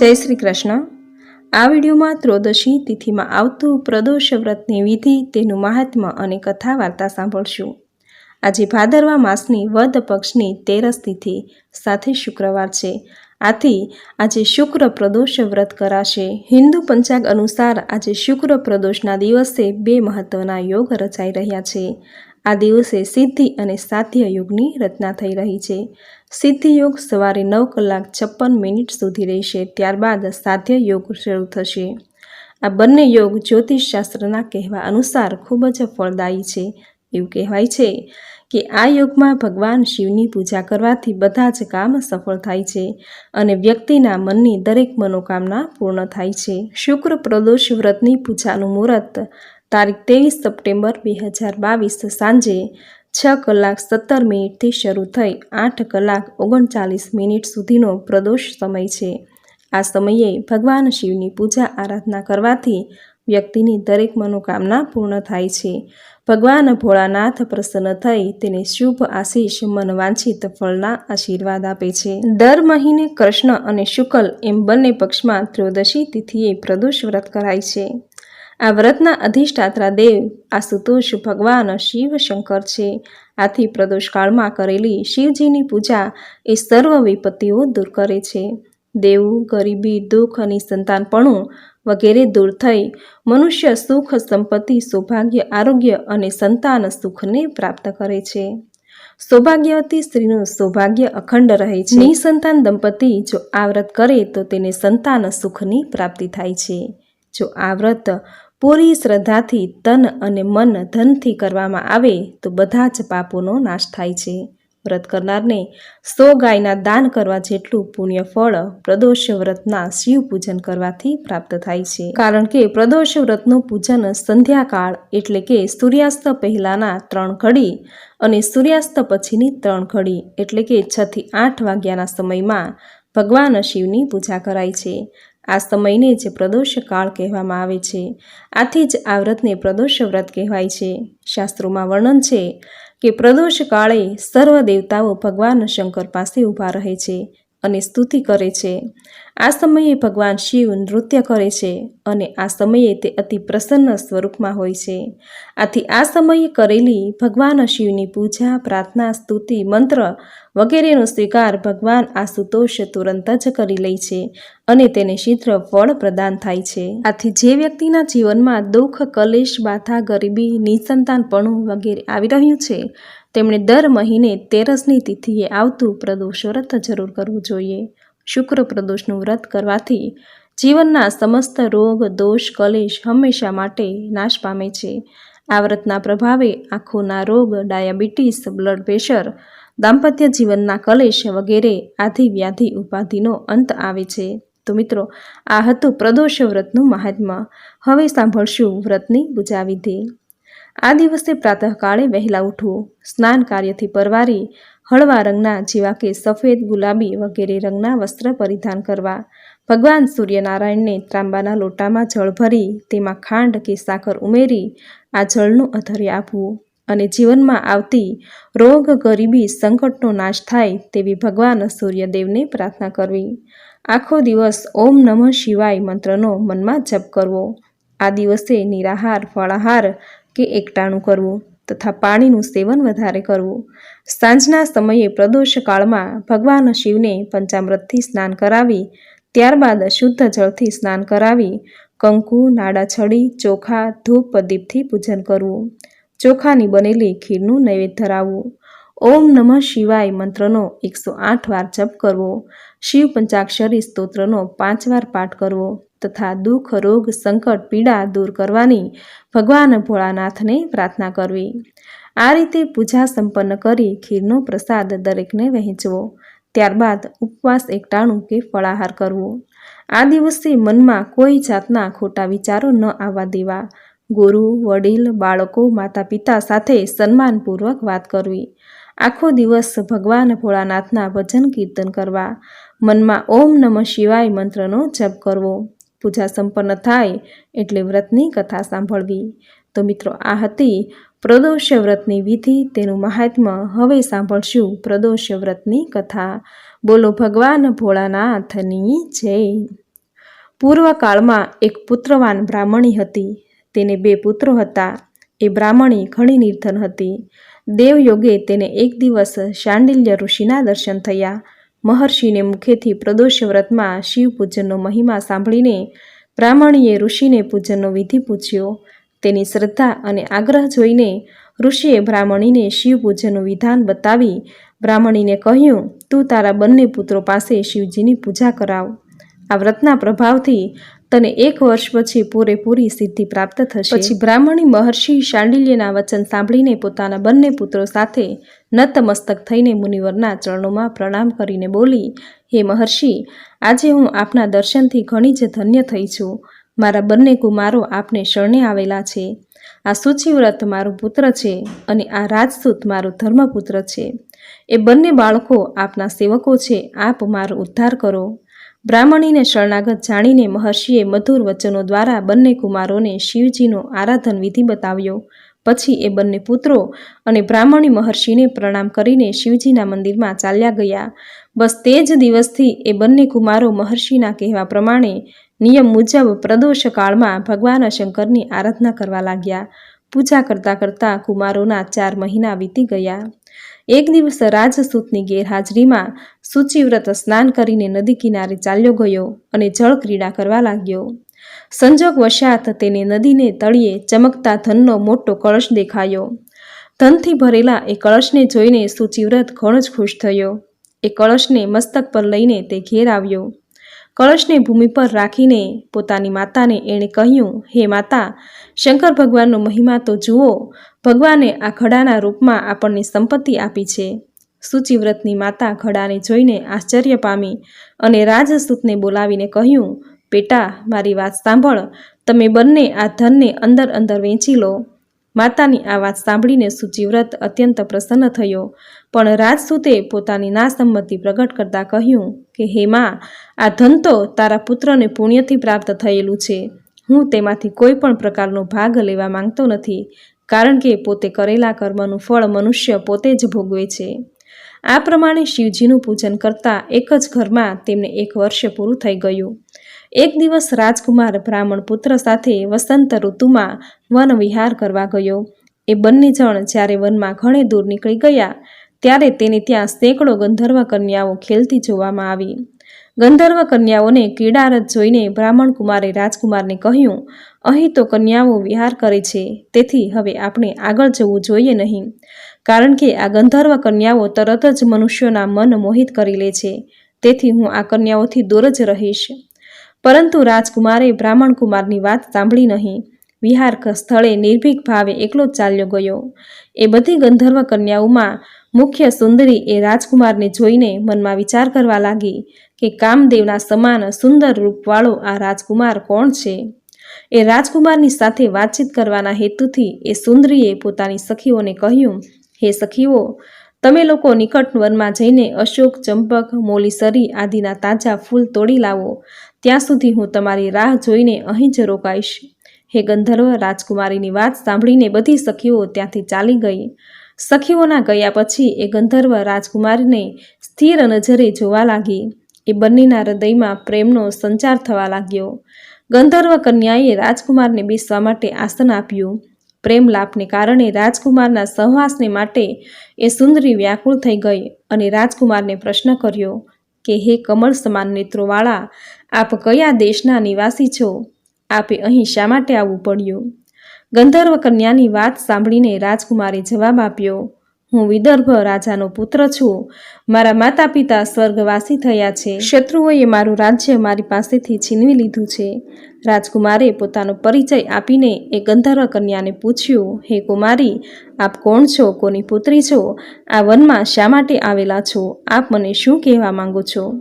જય શ્રી કૃષ્ણ. આ વિડીયોમાં ત્રોદશી તિથિમાં આવતું પ્રદોષ વ્રતની વિધિ તેનું મહાત્મ્ય અને કથા વાર્તા સાંભળશું. આજે ભાદરવા માસની વદ પક્ષની તેરસ તિથિ, સાથે શુક્રવાર છે. આથી આજે શુક્ર પ્રદોષ વ્રત કરાશે. હિન્દુ પંચાંગ અનુસાર આજે શુક્ર પ્રદોષના દિવસે બે મહત્વના યોગ રચાઈ રહ્યા છે. આ દિવસે સિદ્ધિ અને સાધ્ય યોગની રચના થઈ રહી છે. સિદ્ધિ યોગ સવારે નવ કલાક છપ્પન મિનિટ સુધી રહેશે. ત્યારબાદ સાધ્ય યોગ શરૂ થશે. આ બંને યોગ જ્યોતિષશાસ્ત્રના કહેવા અનુસાર ખૂબ જ ફળદાયી છે. એવું કહેવાય છે કે આ યોગમાં ભગવાન શિવની પૂજા કરવાથી બધા જ કામ સફળ થાય છે અને વ્યક્તિના મનની દરેક મનોકામના પૂર્ણ થાય છે. શુક્ર પ્રદોષ વ્રતની પૂજાનું મુહૂર્ત તારીખ ત્રેવીસ સપ્ટેમ્બર બે હજાર બાવીસ સાંજે છ કલાક સત્તર મિનિટથી શરૂ થઈ આઠ કલાક ઓગણચાલીસ મિનિટ સુધીનો પ્રદોષ સમય છે. આ સમયે ભગવાન શિવની પૂજા આરાધના કરવાથી વ્યક્તિની દરેક મનોકામના પૂર્ણ થાય છે. ભગવાન ભોળાનાથ પ્રસન્ન થઈ તેને શુભ આશીષ મનવાંછિત ફળના આશીર્વાદ આપે છે. દર મહિને કૃષ્ણ અને શુકલ એમ બંને પક્ષમાં ત્રયોદશી તિથિએ પ્રદોષ વ્રત કરાય છે. આ વ્રતના અધિષ્ઠાત્રા દેવ આશુતોષ ભગવાન શિવ શંકર છે. આથી પ્રદોષકાળમાં કરેલી શિવજીની પૂજા એ સર્વ વિપત્તિઓ દૂર કરે છે. દેવું, ગરીબી, દુઃખ અને સંતાનપણું વગેરે દૂર થઈ મનુષ્ય સુખ, સંપત્તિ, સૌભાગ્ય, આરોગ્ય અને સંતાન સુખને પ્રાપ્ત કરે છે. સૌભાગ્યવતી સ્ત્રીનું સૌભાગ્ય અખંડ રહે છે. નિસંતાન દંપતી જો આ વ્રત કરે તો તેને સંતાન સુખની પ્રાપ્તિ થાય છે. જો આ વ્રત પૂરી શ્રદ્ધાથી તન અને મન ધનથી કરવામાં આવે તો બધા જ પાપોનો નાશ થાય છે. વ્રત કરનારને સો ગાયના દાન કરવા જેટલું પુણ્ય ફળ પ્રદોષ વ્રતના શિવ પૂજન કરવાથી પ્રાપ્ત થાય છે. કારણ કે પ્રદોષ વ્રતનું પૂજન સંધ્યાકાળ એટલે કે સૂર્યાસ્ત પહેલાના ત્રણ ઘડી અને સૂર્યાસ્ત પછીની ત્રણ ઘડી એટલે કે છથી આઠ વાગ્યાના સમયમાં ભગવાન શિવની પૂજા કરાય છે. આ સમયને જ પ્રદોષ કાળ કહેવામાં આવે છે. આથી જ આ વ્રતને પ્રદોષ વ્રત કહેવાય છે. શાસ્ત્રોમાં વર્ણન છે કે પ્રદોષ કાળે સર્વ દેવતાઓ ભગવાન શંકર પાસે ઊભા રહે છે. અને સ્તુતિ કરે છે. આ સમયે ભગવાન શિવ નૃત્ય કરે છે અને આ સમયે તે અતિ પ્રસન્ન સ્વરૂપમાં હોય છે. આથી આ સમયે કરેલી ભગવાન શિવની પૂજા, પ્રાર્થના, સ્તુતિ, મંત્ર વગેરેનો સ્વીકાર ભગવાન આશુતોષ તુરંત જ કરી લે છે અને તેને શીઘ્ર ફળ પ્રદાન થાય છે. આથી જે વ્યક્તિના જીવનમાં દુઃખ, કલેશ, બાધા, ગરીબી, નિસંતાનપણું વગેરે આવી રહ્યું છે તેમણે દર મહિને તેરસની તિથિએ આવતું પ્રદોષ વ્રત જરૂર કરવું જોઈએ. શુક્ર પ્રદોષનું વ્રત કરવાથી જીવનના સમસ્ત રોગ, દોષ, કલેશ હંમેશા માટે નાશ પામે છે. આ વ્રતના પ્રભાવે આંખોના રોગ, ડાયાબિટીસ, બ્લડ પ્રેશર, દાંપત્ય જીવનના કલેશ વગેરે આધિ વ્યાધિ ઉપાધિનો અંત આવે છે. તો મિત્રો, આ હતું પ્રદોષ વ્રતનું મહાત્મા હવે સાંભળશું વ્રતની પૂજા વિધિ આ દિવસે પ્રાતઃકાળે વહેલા ઉઠવું સ્નાન કાર્યથી પરવારી, હળવા રંગના જેવા કે સફેદ, ગુલાબી વગેરે રંગના વસ્ત્ર પરિધાન કરવા. ભગવાન સૂર્યનારાયણને ત્રાંબાના લોટામાં જળ ભરી, તેમાં ખાંડ કે સાકર ઉમેરી, આ જળનું અધર્ય આપવું અને જીવનમાં આવતી રોગ ગરીબી સંકટનો નાશ થાય તેવી ભગવાન સૂર્યદેવને પ્રાર્થના કરવી. આખો દિવસ ઓમ નમઃ શિવાય મંત્રનો મનમાં જપ કરવો. આ દિવસે નિરાહાર, ફળાહાર કે એકટાણું કરવું તથા પાણીનું સેવન વધારે કરવું. સાંજના સમયે પ્રદોષ કાળમાં ભગવાન શિવને પંચામૃતથી સ્નાન કરાવી, ત્યારબાદ શુદ્ધ જળથી સ્નાન કરાવી, કંકુ નાડા છડી ચોખા, ધૂપ પ્રદીપથી પૂજન કરવું. ચોખાની બનેલી ખીરનું નૈવેદ્ય ધરાવવું. ઓમ નમઃ શિવાય મંત્રનો એકસો આઠ વાર જપ કરવો. શિવ પંચાક્ષરી સ્તોત્રનો પાંચ વાર પાઠ કરવો. તથા દુઃખ, રોગ, સંકટ, પીડા દૂર કરવાની ભગવાન ભોળાનાથને પ્રાર્થના કરવી. આ રીતે પૂજા સંપન્ન કરી ખીરનો પ્રસાદ દરેકને વહેંચવો. ત્યારબાદ ઉપવાસ એકટાણું કે ફળાહાર કરવો. આ દિવસે મનમાં કોઈ જાતના ખોટા વિચારો ન આવવા દેવા. ગુરુ, વડીલ, બાળકો માતા પિતા સાથે સન્માનપૂર્વક વાત કરવી. આખો દિવસ ભગવાન ભોળાનાથના ભજન કીર્તન કરવા. મનમાં ઓમ નમઃ શિવાય મંત્રનો જપ કરવો. પૂજા સંપન્ન થાય એટલે વ્રતની કથા સાંભળવી. તો મિત્રો, આ હતી પ્રદોષ્ય વ્રતની વિધિ. તેનું મહાત્મ્ય હવે સાંભળશું પ્રદોષ્ય વ્રતની કથા. બોલો ભગવાન ભોળાનાથની જય. પૂર્વકાળમાં એક પુત્રવાન બ્રાહ્મણી હતી. તેને બે પુત્રો હતા. એ બ્રાહ્મણી ઘણી નિર્ધન હતી. દેવયોગે તેને એક દિવસ શાંડિલ્ય ઋષિના દર્શન થયા. મહર્ષિને મુખેથી પ્રદોષ વ્રતમાં શિવપૂજનનો મહિમા સાંભળીને બ્રાહ્મણીએ ઋષિને પૂજનનો વિધિ પૂછ્યો. તેની શ્રદ્ધા અને આગ્રહ જોઈને ઋષિએ બ્રાહ્મણીને શિવ પૂજનનું વિધાન બતાવી બ્રાહ્મણીને કહ્યું, તું તારા બંને પુત્રો પાસે શિવજીની પૂજા કરાવ. આ વ્રતના પ્રભાવથી તને એક વર્ષ પછી પૂરેપૂરી સિદ્ધિ પ્રાપ્ત થશે. પછી બ્રાહ્મણી મહર્ષિ શાંડિલ્યના વચન સાંભળીને પોતાના બંને પુત્રો સાથે નતમસ્તક થઈને મુનિવરના ચરણોમાં પ્રણામ કરીને બોલી, હે મહર્ષિ, આજે હું આપના દર્શનથી ઘણી જ ધન્ય થઈ છું. મારા બંને કુમારો આપને શરણે આવેલા છે. આ સૂચિવ્રત મારો પુત્ર છે અને આ રાજસૂત મારું ધર્મપુત્ર છે. એ બંને બાળકો આપના સેવકો છે. આપ મારો ઉદ્ધાર કરો. બ્રાહ્મણીને શરણાગત જાણીને મહર્ષિએ મધુર વચનો દ્વારા બંને કુમારોને શિવજીનો આરાધન વિધિ બતાવ્યો. પછી એ બંને પુત્રો અને બ્રાહ્મણી મહર્ષિને પ્રણામ કરીને શિવજીના મંદિરમાં ચાલ્યા ગયા. બસ તે જ દિવસથી એ બંને કુમારો મહર્ષિના કહેવા પ્રમાણે નિયમ મુજબ પ્રદોષ કાળમાં ભગવાન શંકરની આરાધના કરવા લાગ્યા. પૂજા કરતાં કરતાં કુમારોના ચાર મહિના વીતી ગયા. એક દિવસ રાજસૂતની ગેરહાજરીમાં સૂચિવ્રત સ્નાન કરીને નદી કિનારે ચાલ્યો ગયો અને જળ ક્રીડા કરવા લાગ્યો. સંજોગ વશાત તેને નદીને તળિયે ચમકતા ધનનો મોટો કળશ દેખાયો. ધનથી ભરેલા એ કળશને જોઈને સૂચિવ્રત ઘણો જ ખુશ થયો. એ કળશને મસ્તક પર લઈને તે ઘેર આવ્યો. કળશને ભૂમિ પર રાખીને પોતાની માતાને એણે કહ્યું, હે માતા, શંકર ભગવાનનો મહિમા તો જુઓ, ભગવાને આ ઘડાના રૂપમાં આપણને સંપત્તિ આપી છે. સૂચિવ્રતની માતા ઘડાને જોઈને આશ્ચર્ય પામી અને રાજસૂતને બોલાવીને કહ્યું, બેટા, મારી વાત સાંભળ, તમે બંને આ ધનને અંદર અંદર વેચી લો. માતાની આ વાત સાંભળીને સૂચિવ્રત અત્યંત પ્રસન્ન થયો. પણ રાજસૂતે પોતાની નાસંમતિ પ્રગટ કરતાં કહ્યું કે, હે માં, આ ધન તો તારા પુત્રને પુણ્યથી પ્રાપ્ત થયેલું છે. હું તેમાંથી કોઈ પણ પ્રકારનો ભાગ લેવા માંગતો નથી, કારણ કે પોતે કરેલા કર્મનું ફળ મનુષ્ય પોતે જ ભોગવે છે. આ પ્રમાણે શિવજીનું પૂજન કરતાં એક જ ઘરમાં તેમને એક વર્ષ પૂરું થઈ ગયું. એક દિવસ રાજકુમાર બ્રાહ્મણ પુત્ર સાથે વસંત ઋતુમાં વન વિહાર કરવા ગયો. એ બંને જણ જ્યારે વનમાં ઘણે દૂર નીકળી ગયા, ત્યારે તેને ત્યાં સેંકડો ગંધર્વ કન્યાઓ ખેલતી જોવામાં આવી. ગંધર્વ કન્યાઓને ક્રીડારત જોઈને બ્રાહ્મણ કુમારે રાજકુમારને કહ્યું, અહીં તો કન્યાઓ વિહાર કરે છે, તેથી હવે આપણે આગળ જવું જોઈએ નહીં, કારણ કે આ ગંધર્વ કન્યાઓ તરત જ મનુષ્યોના મન મોહિત કરી લે છે. તેથી હું આ કન્યાઓથી દૂર જ રહીશ. પરંતુ રાજકુમારે બ્રાહ્મણકુમારની વાત સાંભળી નહીં. વિહાર સ્થળે નિર્ભીક ભાવે એકલો ચાલ્યો ગયો. એ બધી ગંધર્વ કન્યાઓમાં મુખ્ય સુંદરી એ રાજકુમારને જોઈને મનમાં વિચાર કરવા લાગી કે કામદેવના સમાન સુંદર રૂપવાળો આ રાજકુમાર કોણ છે? એ રાજકુમારની સાથે વાતચીત કરવાના હેતુથી એ સુંદરીએ પોતાની સખીઓને કહ્યું, હે સખીઓ તમે લોકો નિકટ વનમાં જઈને અશોક, ચંપક મોલીસરી આદિના તાજા ફૂલ તોડી લાવો. ત્યાં સુધી હું તમારી રાહ જોઈને અહીં જ રોકાઈશ. હે ગંધર્વ, રાજકુમારીની વાત સાંભળીને બધી સખીઓ ત્યાંથી ચાલી ગઈ. સખીઓના ગયા પછી એ ગંધર્વ રાજકુમારીને સ્થિર નજરે જોવા લાગી. એ બંનેના હૃદયમાં પ્રેમનો સંચાર થવા લાગ્યો. ગંધર્વ કન્યાએ રાજકુમારને બેસવા માટે આસન આપ્યું. પ્રેમ લાભને કારણે રાજકુમારના સહવાસને માટે એ સુંદરી વ્યાકુળ થઈ ગઈ અને રાજકુમારને પ્રશ્ન કર્યો કે, હે કમળ સમાન નેત્રોવાળા, આપ કયા દેશના નિવાસી છો? આપે અહીં શા માટે આવવું પડ્યું? ગંધર્વ કન્યાની વાત સાંભળીને રાજકુમારે જવાબ આપ્યો, હું વિદર્ભ રાજાનો પુત્ર છું. મારા માતા પિતા સ્વર્ગવાસી થયા છે. શત્રુઓએ મારું રાજ્ય મારી પાસેથી છીનવી લીધું છે. રાજકુમારે પોતાનો પરિચય આપીને એ ગંધર્વ કન્યાને પૂછ્યું, હે કુમારી, આપ કોણ છો? કોની પુત્રી છો? આ વનમાં શા માટે આવેલા છો? આપ મને શું કહેવા માંગો છો?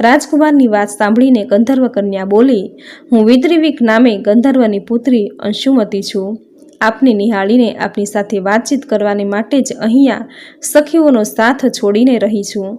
રાજકુમારની વાત સાંભળીને ગંધર્વ કન્યા બોલી, હું વિદ્રિવિક નામે ગંધર્વની પુત્રી અંશુમતી છું. આપને નિહાળીને આપની સાથે વાતચીત કરવાને માટે જ અહીંયા સખીઓનો સાથ છોડીને રહી છું.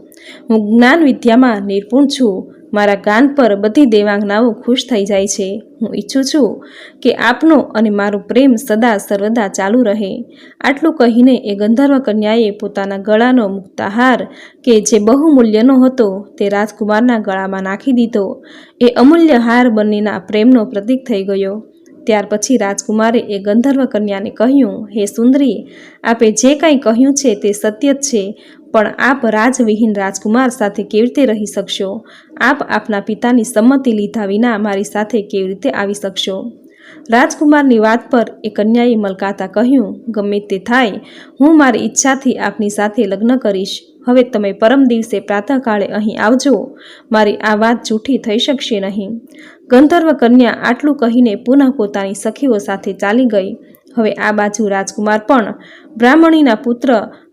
હું જ્ઞાન વિદ્યામાં નિર્પુણ છું. મારા ગાન પર બધી દેવાંગનાઓ ખુશ થઈ જાય છે. હું ઈચ્છું છું કે આપનો અને મારો પ્રેમ સદા સર્વદા ચાલુ રહે. આટલું કહીને એ ગંધર્વ કન્યાએ પોતાના ગળાનો મુક્તાહાર, કે જે બહુમૂલ્યનો હતો, તે રાજકુમારના ગળામાં નાખી દીધો. એ અમૂલ્ય હાર બંનેના પ્રેમનો પ્રતીક થઈ ગયો. ત્યાર પછી રાજકુમારે એ ગંધર્વ કન્યાને કહ્યું, હે સુંદરી, આપે જે કાંઈ કહ્યું છે તે સત્ય જ છે. પણ આપ રાજવિહીન રાજકુમાર સાથે કેવી રીતે રહી શકશો? આપ આપના પિતાની સંમતિ લીધા વિના મારી સાથે કેવી રીતે આવી શકશો? રાજકુમારની વાત પર એ કન્યાએ મલકાતા કહ્યું, ગમે તે થાય, હું મારી ઈચ્છાથી આપની સાથે લગ્ન કરીશ. હવે તમે પરમ દિવસે પ્રાતઃકાળે અહીં આવજો. મારી આ વાત જૂઠી થઈ શકશે નહીં. ગંધર્વ કન્યા આટલું કહીને પુનઃ પોતાની સખીઓ સાથે ચાલી ગઈ. હવે આ બાજુ રાજકુમાર પણ બ્રાહ્મણીના પુત્ર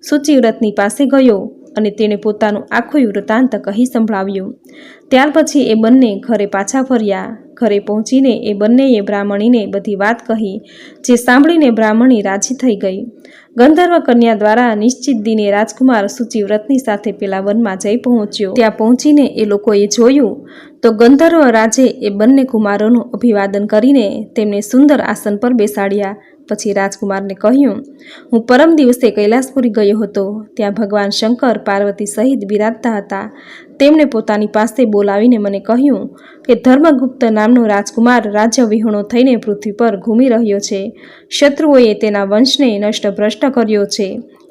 સુચિવ્રતની પાસે ગયો અને તેણે પોતાનું આખું વૃત્તાંત કહી સંભળાવ્યું. ત્યાર પછી એ બંને ઘરે પાછા ફર્યા. ઘરે પહોંચીને એ બંનેએ બ્રાહ્મણીને બધી વાત કહી, જે સાંભળીને બ્રાહ્મણી રાજી થઈ ગઈ. ગંધર્વ કન્યા દ્વારા નિશ્ચિત દિને રાજકુમાર સુચિવ્રતની સાથે પેલા વનમાં જઈ પહોંચ્યો. ત્યાં પહોંચીને એ લોકોએ જોયું તો ગંધર્વ રાજે એ બંને કુમારોનું અભિવાદન કરીને તેમને સુંદર આસન પર બેસાડ્યા. પછી રાજકુમારને કહ્યું, હું પરમ દિવસે કૈલાસપુરી ગયો હતો. ત્યાં ભગવાન શંકર, પાર્વતી સહિત બિરાજતા હતા. તેમણે પોતાની પાસે બોલાવીને મને કહ્યું કે ધર્મગુપ્ત નામનો રાજકુમાર રાજ્ય વિહોણો થઈને પૃથ્વી પર ઘૂમી રહ્યો છે. શત્રુઓએ તેના વંશને નષ્ટ ભ્રષ્ટ કર્યો છે.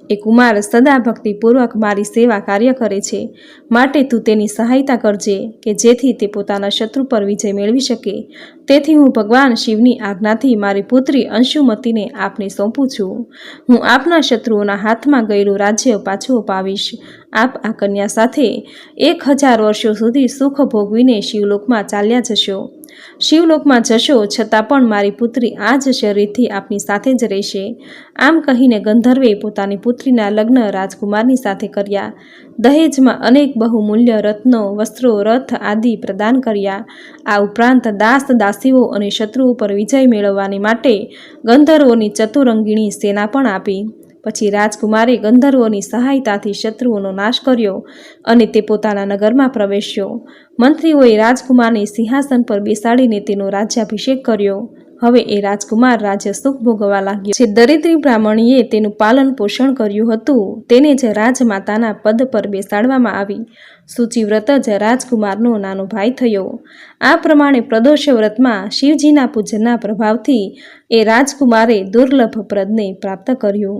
એ કુમાર સદા ભક્તિપૂર્વક મારી સેવા કાર્ય કરે છે. માટે તું તેની સહાયતા કરજે કે જેથી તે પોતાના શત્રુ પર વિજય મેળવી શકે. તેથી હું ભગવાન શિવની આજ્ઞાથી મારી પુત્રી અંશુમતીને આપને સોંપું છું. હું આપના શત્રુઓના હાથમાં ગયેલું રાજ્ય પાછું અપાવીશ. આપ આ કન્યા સાથે એક હજાર વર્ષો સુધી સુખ ભોગવીને શિવલોકમાં ચાલ્યા જશો. શિવલોકમાં જશો છતાં પણ મારી પુત્રી આ જ શરીરથી આપની સાથે જ રહેશે. આમ કહીને ગંધર્વે પોતાની પુત્રીના લગ્ન રાજકુમારની સાથે કર્યા. દહેજમાં અનેક બહુમૂલ્ય રત્નો, વસ્ત્રો, રથ આદિ પ્રદાન કર્યા. આ ઉપરાંત દાસ દાસીઓ અને શત્રુઓ પર વિજય મેળવવાની માટે ગંધર્વોની ચતુરંગીણી સેના પણ આપી. પછી રાજકુમારે ગંધર્વોની સહાયતાથી શત્રુઓનો નાશ કર્યો અને તે પોતાના નગરમાં પ્રવેશ્યો. મંત્રીઓએ રાજકુમારને સિંહાસન પર બેસાડીને તેનો રાજ્યાભિષેક કર્યો. હવે એ રાજકુમાર રાજ્ય સુખ ભોગવવા લાગ્યો. જે દરિદ્રી બ્રાહ્મણીએ તેનું પાલન પોષણ કર્યું હતું, તેને જ રાજમાતાના પદ પર બેસાડવામાં આવી. સૂચિવ્રત જ રાજકુમારનો નાનો ભાઈ થયો. આ પ્રમાણે પ્રદોષવ્રતમાં શિવજીના પૂજનના પ્રભાવથી એ રાજકુમારે દુર્લભ પ્રદને પ્રાપ્ત કર્યું.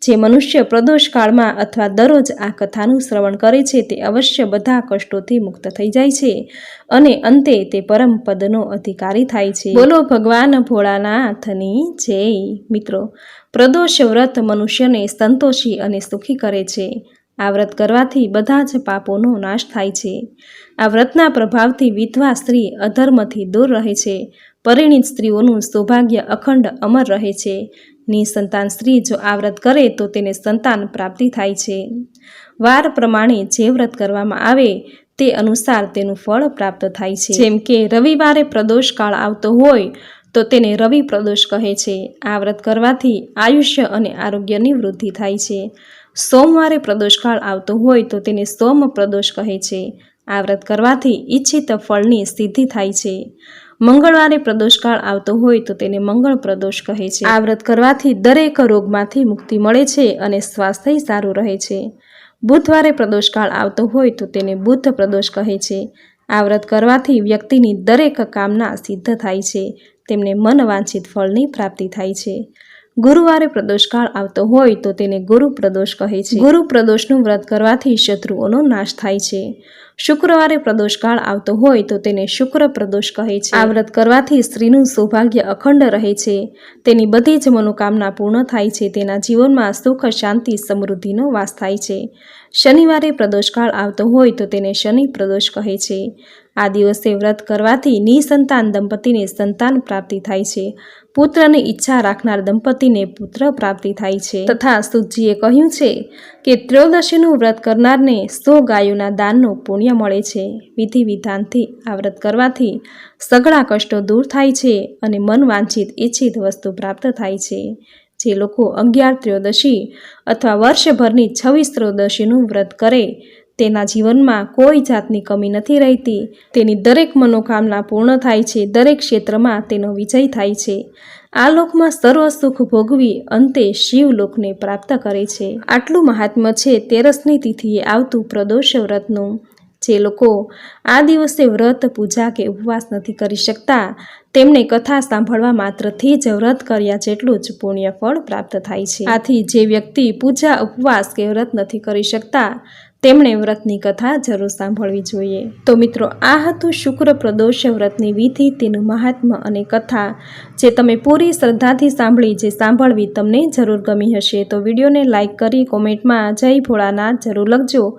જે મનુષ્ય પ્રદોષ કાળમાં અથવા દરરોજ આ કથાનું શ્રવણ કરે છે તે અવશ્ય બધા કષ્ટોથી મુક્ત થઈ જાય છે અને અંતે તે પરમ પદનો અધિકારી થાય છે. બોલો ભગવાન ભોળાનાથની જય. મિત્રો, પ્રદોષ વ્રત મનુષ્યને સંતોષી અને સુખી કરે છે. આ વ્રત કરવાથી બધા જ પાપોનો નાશ થાય છે. આ વ્રતના પ્રભાવથી વિધવા સ્ત્રી અધર્મથી દૂર રહે છે. પરિણીત સ્ત્રીઓનું સૌભાગ્ય અખંડ અમર રહે છે. નિસંતાન સ્ત્રી જો આ વ્રત કરે તો તેને સંતાન પ્રાપ્તિ થાય છે. વાર પ્રમાણે જે વ્રત કરવામાં આવે તે અનુસાર તેનું ફળ પ્રાપ્ત થાય છે. જેમ કે રવિવારે પ્રદોષકાળ આવતો હોય તો તેને રવિ પ્રદોષ કહે છે. આ વ્રત કરવાથી આયુષ્ય અને આરોગ્યની વૃદ્ધિ થાય છે. સોમવારે પ્રદોષકાળ આવતો હોય તો તેને સોમ પ્રદોષ કહે છે. આ વ્રત કરવાથી ઈચ્છિત ફળની સિદ્ધિ થાય છે. મંગળવારે પ્રદોષકાળ આવતો હોય તો તેને મંગળ પ્રદોષ કહે છે. આ વ્રત કરવાથી દરેક રોગમાંથી મુક્તિ મળે છે અને સ્વાસ્થ્ય સારું રહે છે. બુધવારે પ્રદોષકાળ આવતો હોય તો તેને બુદ્ધ પ્રદોષ કહે છે. આ વ્રત કરવાથી વ્યક્તિની દરેક કામના સિદ્ધ થાય છે. તેમને મન વાંછિત ફળની પ્રાપ્તિ થાય છે. ગુરુવારે પ્રદોષકાળ આવતો હોય તો તેને ગુરુ પ્રદોષ કહે છે. ગુરુ પ્રદોષનું વ્રત કરવાથી શત્રુઓનો નાશ થાય છે. શુક્રવારે પ્રદોષકાળ આવતો હોય તો તેને શુક્ર પ્રદોષ કહે છે. આ વ્રત કરવાથી સ્ત્રીનું સૌભાગ્ય અખંડ રહે છે. તેની બધી જ મનોકામના પૂર્ણ થાય છે. તેના જીવનમાં સુખ, શાંતિ, સમૃદ્ધિનો વાસ થાય છે. શનિવારે પ્રદોષકાળ આવતો હોય તો તેને શનિ પ્રદોષ કહે છે. આ દિવસે વ્રત કરવાથી નિસંતાન દંપતીને સંતાન પ્રાપ્તિ થાય છે. પુત્રની ઈચ્છા રાખનાર દંપતીને પુત્ર પ્રાપ્તિ થાય છે. તથા સુજીએ કહ્યું છે કે ત્રયોદશીનું વ્રત કરનારને સો ગાયોના દાનનું પુણ્ય મળે છે. વિધિ વિધાનથી આ વ્રત કરવાથી સઘળા કષ્ટો દૂર થાય છે અને મન વાંછિત ઈચ્છિત વસ્તુ પ્રાપ્ત થાય છે. જે લોકો અગિયાર ત્રયોદશી અથવા વર્ષભરની છવ્વીસ ત્રયોદશીનું વ્રત કરે તેના જીવનમાં કોઈ જાતની કમી નથી રહેતી. તેની દરેક મનોકામના પૂર્ણ થાય છે. દરેક ક્ષેત્રમાં તેનો વિજય થાય છે. આ લોકમાં સર્વ સુખ ભોગવી અંતે શિવલોકને પ્રાપ્ત કરે છે. આટલું મહાત્મ્ય છે તેરસની તિથિએ આવતું પ્રદોષ વ્રતનું. જે લોકો આ દિવસે વ્રત, પૂજા કે ઉપવાસ નથી કરી શકતા, તેમને કથા સાંભળવા માત્રથી જ વ્રત કર્યા જેટલું જ પુણ્ય ફળ પ્રાપ્ત થાય છે. આથી જે વ્યક્તિ પૂજા, ઉપવાસ કે વ્રત નથી કરી શકતા તેમણે વ્રતની કથા જરૂર સાંભળવી જોઈએ. તો મિત્રો, આ હતું શુક્ર પ્રદોષ વ્રતની વિધિ, તેનું મહાત્મ્ય અને કથા, જે તમે પૂરી શ્રદ્ધાથી સાંભળી, જે સાંભળવી તમને જરૂર ગમી હશે. તો વિડીયોને લાઇક કરી, કોમેન્ટમાં જય ભોળાનાથ જરૂર લખજો.